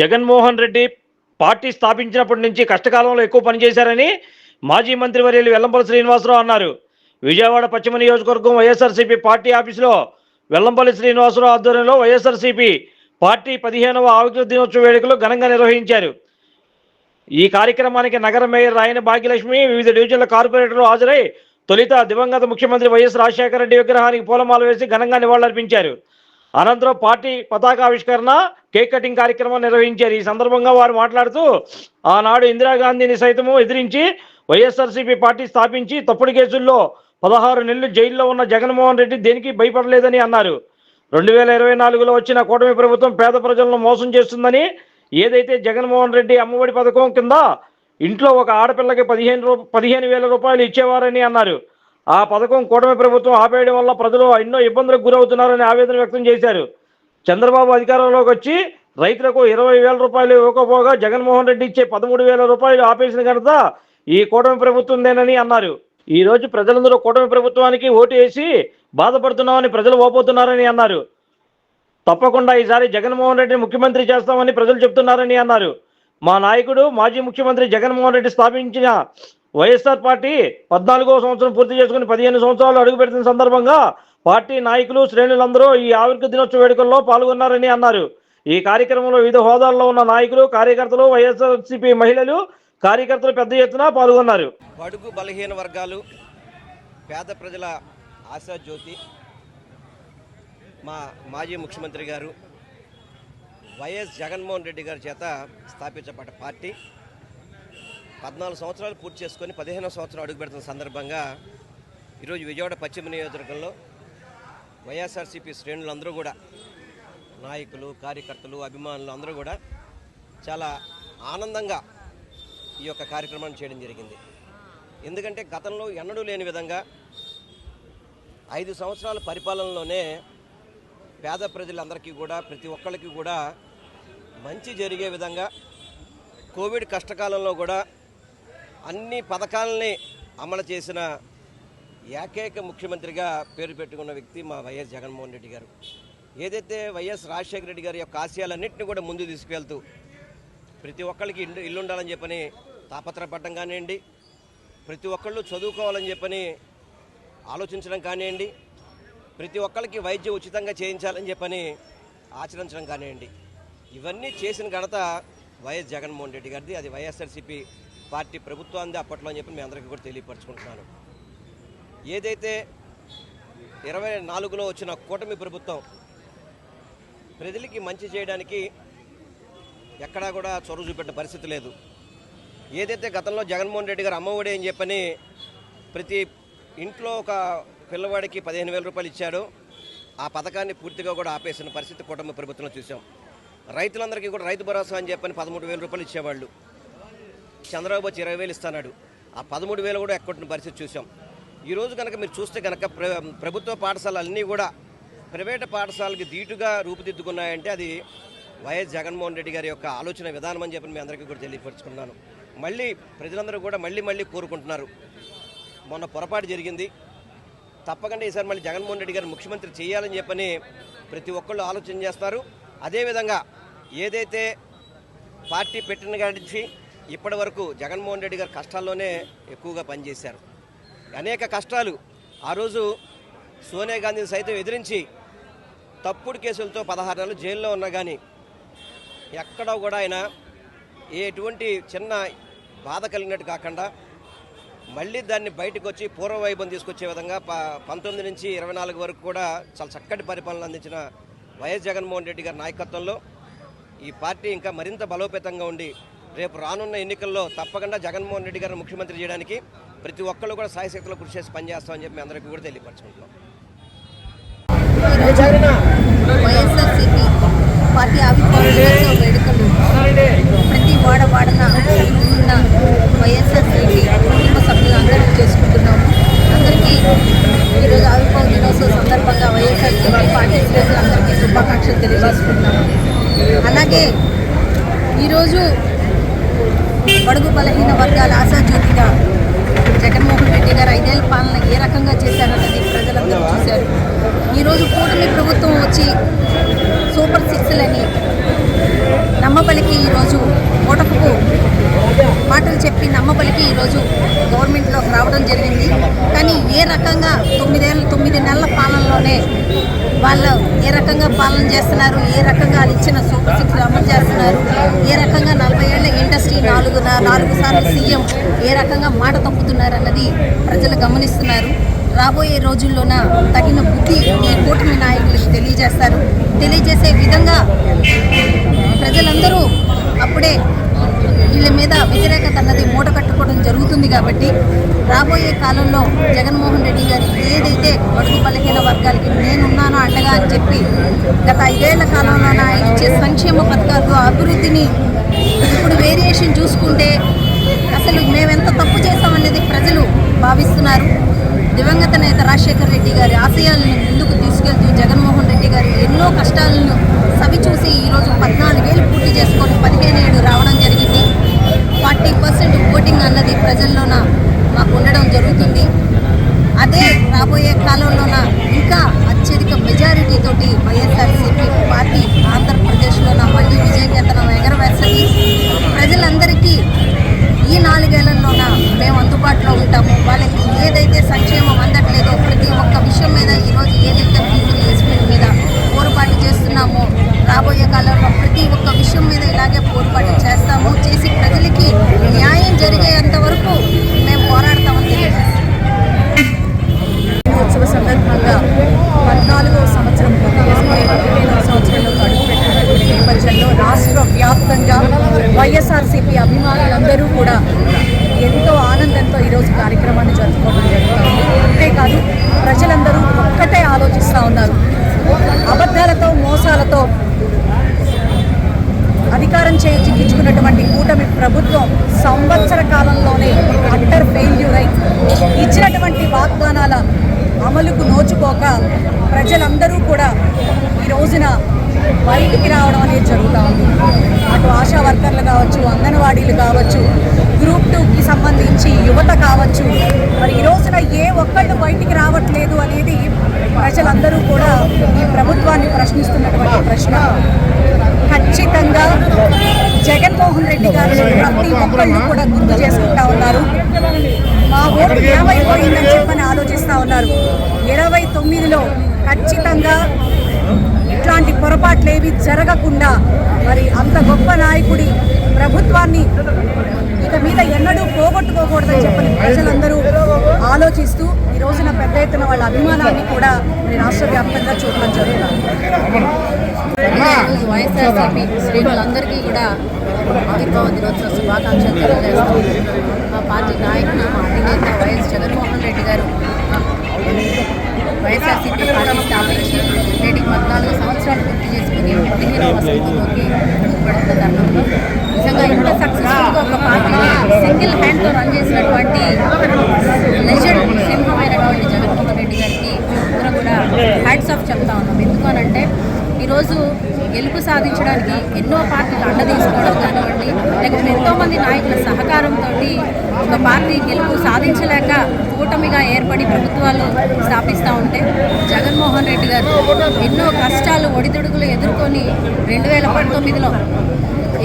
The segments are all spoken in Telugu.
జగన్మోహన్ రెడ్డి పార్టీ స్థాపించినప్పటి నుంచి కష్టకాలంలో ఎక్కువ పనిచేశారని మాజీ మంత్రి వర్యులు వెల్లంపల్లి శ్రీనివాసరావు అన్నారు. విజయవాడ పశ్చిమ నియోజకవర్గం వైఎస్ఆర్సీపీ పార్టీ ఆఫీసులో వెల్లంపల్లి శ్రీనివాసరావు ఆధ్వర్యంలో వైఎస్ఆర్సీపీ పార్టీ పదిహేనవ ఆవిర్భావ దినోత్సవ వేడుకలు ఘనంగా నిర్వహించారు. ఈ కార్యక్రమానికి నగర మేయర్ రాయన భాగ్యలక్ష్మి వివిధ డివిజన్ల కార్పొరేటర్లు హాజరై తొలిత దివంగత ముఖ్యమంత్రి వైఎస్ రాజశేఖర రెడ్డి విగ్రహానికి పూలమాల వేసి ఘనంగా నివాళులర్పించారు. అనంతరం పార్టీ పతాకావిష్కరణ కేక్ కటింగ్ కార్యక్రమం నిర్వహించారు. ఈ సందర్భంగా వారు మాట్లాడుతూ ఆనాడు ఇందిరాగాంధీని సైతము ఎదిరించి వైఎస్ఆర్సీపీ పార్టీ స్థాపించి తప్పుడు కేసుల్లో పదహారు నెలలు జైల్లో ఉన్న జగన్మోహన్ రెడ్డి దేనికి భయపడలేదని అన్నారు. రెండు వేల ఇరవై నాలుగులో వచ్చిన కూటమి ప్రభుత్వం పేద ప్రజలను మోసం చేస్తుందని ఏదైతే జగన్మోహన్ రెడ్డి అమ్మఒడి పథకం కింద ఇంట్లో ఒక ఆడపిల్లకి పదిహేను రూ పదిహేను వేల రూపాయలు ఇచ్చేవారని అన్నారు. ఆ పథకం కూటమి ప్రభుత్వం ఆపేయడం వల్ల ప్రజలు ఎన్నో ఇబ్బందులకు గురవుతున్నారని ఆవేదన వ్యక్తం చేశారు. చంద్రబాబు అధికారంలోకి వచ్చి రైతులకు ఇరవై వేల రూపాయలు ఇవ్వకపోగా జగన్మోహన్ రెడ్డి ఇచ్చే పదమూడు వేల రూపాయలు ఆపేసిన ఘనత ఈ కూటమి ప్రభుత్వందేనని అన్నారు. ఈ రోజు ప్రజలందరూ కూటమి ప్రభుత్వానికి ఓటు వేసి బాధపడుతున్నామని ప్రజలు ఓపోతున్నారని అన్నారు. తప్పకుండా ఈసారి జగన్మోహన్ రెడ్డిని ముఖ్యమంత్రి చేస్తామని ప్రజలు చెప్తున్నారని అన్నారు. మా నాయకుడు మాజీ ముఖ్యమంత్రి జగన్మోహన్ రెడ్డి స్థాపించిన వైఎస్ఆర్ పార్టీ పద్నాలుగో సంవత్సరం పూర్తి చేసుకుని పదిహేను సంవత్సరాలు అడుగు పెడుతున్న సందర్భంగా పార్టీ నాయకులు శ్రేణులందరూ ఈ ఆవిర్క దినోత్సవ వేడుకల్లో పాల్గొన్నారని అన్నారు. ఈ కార్యక్రమంలో వివిధ హోదాల్లో ఉన్న నాయకులు కార్యకర్తలు వైఎస్ఆర్సీపీ మహిళలు కార్యకర్తలు పెద్ద ఎత్తున పాల్గొన్నారు. బడుగు బలహీన వర్గాలు పేద ప్రజల ఆశాజ్యోతి మా మాజీ ముఖ్యమంత్రి గారు వైఎస్ జగన్మోహన్ రెడ్డి గారి చేత స్థాపించబడ్డ పార్టీ. పద్నాలుగు సంవత్సరాలు పూర్తి చేసుకొని పదిహేనో సంవత్సరం అడుగు పెడుతున్న సందర్భంగా ఈరోజు విజయవాడ పశ్చిమ నియోజకవర్గంలో వైఎస్ఆర్సీపీ శ్రేణులందరూ కూడా నాయకులు కార్యకర్తలు అభిమానులు అందరూ కూడా చాలా ఆనందంగా ఈ యొక్క కార్యక్రమాన్ని చేయడం జరిగింది. ఎందుకంటే గతంలో ఎన్నడూ లేని విధంగా ఐదు సంవత్సరాల పరిపాలనలోనే పేద ప్రజలందరికీ కూడా ప్రతి ఒక్కరికి కూడా మంచి జరిగే విధంగా కోవిడ్ కష్టకాలంలో కూడా అన్ని పథకాలని అమలు చేసిన ఏకైక ముఖ్యమంత్రిగా పేరు పెట్టుకున్న వ్యక్తి మా వైఎస్ జగన్మోహన్ రెడ్డి గారు. ఏదైతే వైఎస్ రాజశేఖర రెడ్డి గారి యొక్క ఆశయాలన్నింటినీ కూడా ముందు తీసుకువెళ్తూ ప్రతి ఒక్కరికి ఇల్లు ఇల్లు ఉండాలని చెప్పని తాపత్రపడడం కానివ్వండి ప్రతి ఒక్కళ్ళు చదువుకోవాలని చెప్పని ఆలోచించడం కానివ్వండి ప్రతి ఒక్కరికి వైద్యం ఉచితంగా చేయించాలని చెప్పని ఆచరించడం కానివ్వండి. ఇవన్నీ చేసిన ఘనత వైఎస్ జగన్మోహన్ రెడ్డి గారిది. అది వైఎస్ఆర్సీపీ పార్టీ ప్రభుత్వాన్ని అప్పట్లో అని చెప్పి మీ అందరికీ కూడా తెలియపరచుకుంటున్నాను. ఏదైతే ఇరవై నాలుగులో వచ్చిన కూటమి ప్రభుత్వం ప్రజలకి మంచి చేయడానికి ఎక్కడా కూడా చొరవ చూపెట్టిన పరిస్థితి లేదు. ఏదైతే గతంలో జగన్మోహన్ రెడ్డి గారు అమ్మఒడి అని చెప్పని ప్రతి ఇంట్లో ఒక పిల్లవాడికి పదిహేను వేల రూపాయలు ఇచ్చాడు. ఆ పథకాన్ని పూర్తిగా కూడా ఆపేసిన పరిస్థితి కుటుంబ ప్రభుత్వంలో చూసాం. రైతులందరికీ కూడా రైతు భరోసా అని చెప్పని పదమూడు వేల రూపాయలు ఇచ్చేవాళ్ళు. చంద్రబాబు వచ్చి ఇరవై వేలు ఇస్తున్నాడు ఆ పదమూడు వేలు కూడా ఎక్కొట్టిన పరిస్థితి చూసాం. ఈరోజు కనుక మీరు చూస్తే కనుక ప్రభుత్వ పాఠశాలలు కూడా ప్రైవేట్ పాఠశాలకి ధీటుగా రూపుదిద్దుకున్నాయంటే అది వైఎస్ జగన్మోహన్ రెడ్డి గారి యొక్క ఆలోచన విధానం అని చెప్పి మీ అందరికీ కూడా తెలియపరుచుకున్నాను. మళ్ళీ ప్రజలందరూ కూడా మళ్ళీ మళ్ళీ కోరుకుంటున్నారు. మొన్న పొరపాటు జరిగింది. తప్పకుండా ఈసారి మళ్ళీ జగన్మోహన్ రెడ్డి గారు ముఖ్యమంత్రి చేయాలని చెప్పని ప్రతి ఒక్కళ్ళు ఆలోచన చేస్తారు. అదేవిధంగా ఏదైతే పార్టీ పెట్టిన కాడి ఇప్పటి వరకు జగన్మోహన్ రెడ్డి గారు కష్టాల్లోనే ఎక్కువగా పనిచేశారు. అనేక కష్టాలు ఆ రోజు సోనియా గాంధీని సైతం ఎదిరించి తప్పుడు కేసులతో పదహారు నెలలు జైల్లో ఉన్నా కానీ ఎక్కడా కూడా ఆయన ఎటువంటి చిన్న బాధ కలిగినట్టు కాకుండా మళ్ళీ దాన్ని బయటకు వచ్చి పూర్వ వైభవం తీసుకొచ్చే విధంగా పంతొమ్మిది నుంచి ఇరవై నాలుగు వరకు కూడా చాలా చక్కటి పరిపాలన అందించిన వైఎస్ జగన్మోహన్ రెడ్డి గారి నాయకత్వంలో ఈ పార్టీ ఇంకా మరింత బలోపేతంగా ఉండి రేపు రానున్న ఎన్నికల్లో తప్పకుండా జగన్మోహన్ రెడ్డి గారిని ముఖ్యమంత్రి చేయడానికి ప్రతి ఒక్కళ్ళు కూడా సాయశక్తులు కృషి చేసి పనిచేస్తామని చెప్పి అందరికీ కూడా తెలియపరచుకుంటున్నాం. వైఎస్ఆర్సీపీ పార్టీ ఆవిర్భావ దినోత్సవ వేడుకలు. ప్రతి వాడ వాడన ఉన్న వైఎస్ఆర్సీపీ కుటుంబ సభ్యులందరూ చేసుకుంటున్నాము. అందరికీ ఈరోజు ఆవిర్భావ దినోత్సవ సందర్భంగా వైఎస్ఆర్సీపీ పార్టీ శ్రేణులందరికీ శుభాకాంక్షలు తెలియజేసుకుంటున్నాము. అలాగే ఈరోజు బడుగు బలహీన వర్గాల ఆశాజ్యోతిగా జగన్మోహన్ రెడ్డి గారు ఐదేళ్ళ పాలన ఏ రకంగా చేశారన్నది ప్రజలందరూ చూశారు. ఈరోజు కూటమి ప్రభుత్వం వచ్చి సూపర్ సిక్స్లని నమ్మబలికి ఈరోజు ఓటకు మాటలు చెప్పి నమ్మబలికి ఈరోజు గవర్నమెంట్లోకి రావడం జరిగింది. కానీ ఏ రకంగా తొమ్మిదేళ్ళ తొమ్మిది నెలల పాలనలోనే వాళ్ళు ఏ రకంగా పాలన చేస్తున్నారు ఏ రకంగా వాళ్ళు ఇచ్చిన సూపర్ సిక్స్ అమలు చేస్తున్నారు ఏ రకంగా నలభై ఏళ్ళ ఇండస్ట్రీ నాలుగు నాలుగు సార్లు సీఎం ఏ రకంగా మాట తప్పుతున్నారు అన్నది ప్రజలు గమనిస్తున్నారు. రాబోయే రోజుల్లోన తగిన బుద్ధి ఈ కూటమి నాయకులకు తెలియజేస్తారు. తెలియజేసే విధంగా ప్రజలందరూ అప్పుడే వీళ్ళ మీద వ్యతిరేకత అన్నది మూట కట్టుకోవడం జరుగుతుంది కాబట్టి రాబోయే కాలంలో జగన్మోహన్ రెడ్డి గారు ఏదైతే బడుగు బలహీన వర్గాలకి నేనున్నానో అండగా అని చెప్పి గత ఐదేళ్ళ కాలంలో ఆయన ఇచ్చే సంక్షేమ పథకాలు అభివృద్ధిని ఇప్పుడు వేరియేషన్ చూసుకుంటే అసలు మేమెంత తప్పు చేస్తామనేది ప్రజలు భావిస్తున్నారు దివంగత నేత రాజశేఖర రెడ్డి గారి ఆశయాలను ముందుకు తీసుకెళ్తూ జగన్మోహన్ రెడ్డి గారు ఎన్నో కష్టాలను సవి చూసి ఈరోజు పద్నాలుగేళ్ళు పూర్తి చేసుకొని పదిహేను ఏడు రావడం జరిగింది ఫార్టీ పర్సెంట్ ఓటింగ్ అన్నది ప్రజల్లోన మాకు ఉండడం జరుగుతుంది. అదే రాబోయే కాలంలోన? ఇంకా అత్యధిక మెజారిటీ తోటి వైఎస్ఆర్సీపీ పార్టీ ఆంధ్రప్రదేశ్లోన? మళ్ళీ విజయకేతనం ఎగరవేస్తుంది. ప్రజలందరికీ ఈ నాలుగేళ్ళలోన మేము అందుబాటులో ఉంటాము? వాళ్ళకి ఏదైతే సంక్షేమం అందట్లేదో ప్రతి ఒక్క విషయం మీద ఈరోజు ఏదైతే ఫీజులు ఎస్పీల మీద పోరుబాటు చేస్తున్నామో రాబోయే కాలంలో ప్రతి ఒక్క విషయం మీద ఇలాగే పోరుబాటు చేస్తాము చేసి ప్రజలకి న్యాయం జరిగేంత వరకు మేము పోరాడతామని తెలియజేస్తాం ఉత్సవ సందర్భంగా పద్నాలుగవ సంవత్సరం పూర్తి చేసుకుని పదిహేనవ సంవత్సరంలో అడుగుపెట్టినటువంటి నేపథ్యంలో రాష్ట్ర వ్యాప్తంగా వైఎస్ఆర్సీపీ అభిమానులందరూ కూడా ఎంతో ఆనందంతో ఈరోజు కార్యక్రమాన్ని జరుపుకోవడం జరుగుతుంది అంతేకాదు ప్రజలందరూ ఒక్కటే ఆలోచిస్తూ ఉన్నారు అబద్ధాలతో మోసాలతో అధికారం తెచ్చుకున్నటువంటి కూటమి ప్రభుత్వం సంవత్సర కాలంలోనే అట్టర్ ఫెయిల్యూర్ అయి ఇచ్చినటువంటి వాగ్దానాల అమలుకు నోచుకోక ప్రజలందరూ కూడా ఈ రోజున బయటికి రావడం అనేది జరుగుతూ ఉంది. అటు ఆశా వర్కర్లు కావచ్చు అంగన్వాడీలు కావచ్చు గ్రూప్ టూకి సంబంధించి యువత కావచ్చు మరి ఈ రోజున ఏ ఒక్కళ్ళు బయటికి రావట్లేదు అనేది ప్రజలందరూ కూడా ఈ ప్రభుత్వాన్ని ప్రశ్నిస్తున్నటువంటి ప్రశ్న. ఖచ్చితంగా జగన్మోహన్ రెడ్డి గారిని ప్రతి ఒక్కళ్ళు కూడా గుర్తు చేసుకుంటా ఉన్నారు. మా ఓటు ఏమైపోయిందని చెప్పని ఆలోచిస్తా ఉన్నారు. ఇరవై తొమ్మిదిలో ఖచ్చితంగా ఇట్లాంటి పొరపాట్లు ఏవి జరగకుండా మరి అంత గొప్ప నాయకుడి ప్రభుత్వాన్ని ఇక మీద ఎన్నడూ పోగొట్టుకోకూడదని చెప్పని ప్రజలందరూ ఆలోచిస్తూ ఈ రోజున పెద్ద ఎత్తున వాళ్ళ అభిమానాన్ని కూడా రాష్ట్ర వ్యాప్తంగా చూడడం జరుగుతుంది. ఈరోజు వైఎస్ఆర్సీపీ శ్రేణులందరికీ కూడా ఆవిర్భావ దినోత్సవ శుభాకాంక్షలు తెలియజేస్తాం. మా పార్టీ నాయకులు మా అధినేత వైఎస్ జగన్మోహన్ రెడ్డి గారు వైఎస్ఆర్సీపీ పార్టీ స్థాపించి నేటికి పద్నాలుగు సంవత్సరాలు పూర్తి చేసుకుని పదిహేను వసంతంలోకి పడుతున్న తరుణంలో నిజంగా ఇంత సక్సెస్ఫుల్గా ఒక పార్టీని సింగిల్ హ్యాండ్తో రన్ చేసినటువంటి లెజెండ్ సింహమైనటువంటి జగన్మోహన్ రెడ్డి గారికి అందరం కూడా హ్యాట్స్ ఆఫ్ చెప్తా ఉన్నాం. ఎందుకనంటే ఈరోజు గెలుపు సాధించడానికి ఎన్నో పార్టీలు అండ తీసుకోవడం కానివ్వండి లేకపోతే ఎంతోమంది నాయకుల సహకారంతో ఒక పార్టీ గెలుపు సాధించలేక కూటమిగా ఏర్పడి ప్రభుత్వాలు స్థాపిస్తూ ఉంటే జగన్మోహన్ రెడ్డి గారు ఎన్నో కష్టాలు ఒడిదుడుకులు ఎదుర్కొని రెండు వేల పంతొమ్మిదిలో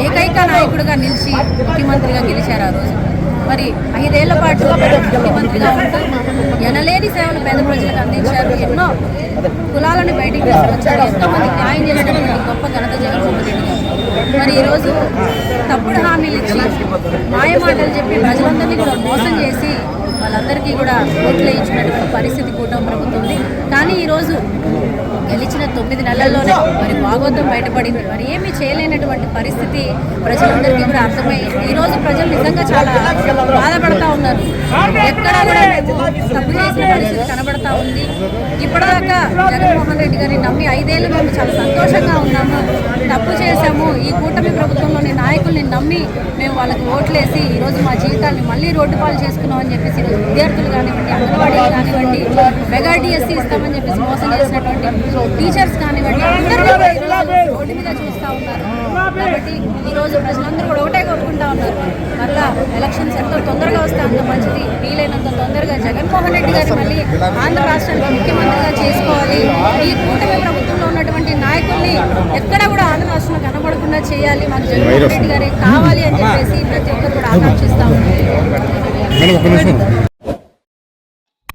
ఏకైక నాయకుడిగా నిలిచి ముఖ్యమంత్రిగా గెలిచారు ఆ రోజు. మరి ఐదేళ్ళ పాటు ముఖ్యమంత్రిగా ఉంటూ ఎనలేని సేవలు పేద ప్రజలకు అందించారు. ఎన్నో కులాలను బయటికి తీసుకొచ్చారు. ఎంతో మంది న్యాయం చేసినటువంటి గొప్ప ఘనత జగన్మోహన్ రెడ్డి గారు మరి ఈరోజు తప్పుడు హామీలు ఇచ్చి మాయమాటలు చెప్పి ప్రజలందరినీ కూడా మోసం చేసి వాళ్ళందరికీ కూడా ఓట్లు వేయించినటువంటి పరిస్థితి కూటమి ప్రభుత్వం ఉంది కానీ ఈరోజు గెలిచిన తొమ్మిది నెలల్లోనే మరి భాగవతం బయటపడింది. మరి ఏమీ చేయలేనటువంటి పరిస్థితి ప్రజలందరికీ కూడా అర్థమైంది ఈ రోజు ప్రజలు నిజంగా చాలా బాధపడతా ఉన్నారు. ఎక్కడ కూడా తప్పు చేసిన పరిస్థితి కనబడతా ఉంది. ఇప్పటిదాకా జగన్మోహన్ రెడ్డి గారిని నమ్మి ఐదేళ్ళు మేము చాలా సంతోషంగా ఉన్నాము. తప్పు చేశాము. ఈ కూటమి ప్రభుత్వంలోని నాయకుల్ని నమ్మి మేము వాళ్ళకి ఓట్లేసి ఈరోజు మా జీవితాన్ని మళ్ళీ రోడ్డు పాలు చేసుకున్నామని చెప్పేసి ఈరోజు విద్యార్థులు కానివ్వండి అంగన్వాడీలు కానివ్వండి మెగా డిఎస్సీ ఇస్తామని చెప్పేసి మోసం చేసినటువంటి టీచర్స్ కానివ్వండి అందరూ రోడ్డు మీద చూస్తూ ఉన్నారు. కాబట్టి ఈరోజు ప్రజలందరూ కూడా ఒకటే కోరుకుంటా ఉన్నారు. మళ్ళా ఎలక్షన్స్ ఎంతో తొందరగా వస్తే అంత మంచిది. వీలైనంత తొందరగా జగన్మోహన్ రెడ్డి గారు మళ్ళీ ఆంధ్ర రాష్ట్రానికి ముఖ్యమంత్రిగా చేసుకోవాలి. ఈ కూటమి ప్రభుత్వంలో ఉన్నటువంటి నాయకుల్ని ఎక్కడ కూడా ఆంధ్ర రాష్ట్రంలో కనబడకుండా చేయాలి. మాకు జగన్మోహన్ రెడ్డి గారికి కావాలి అని చెప్పేసి ప్రతి ఒక్కరు కూడా ఆకాంక్షిస్తూ ఉన్నారు.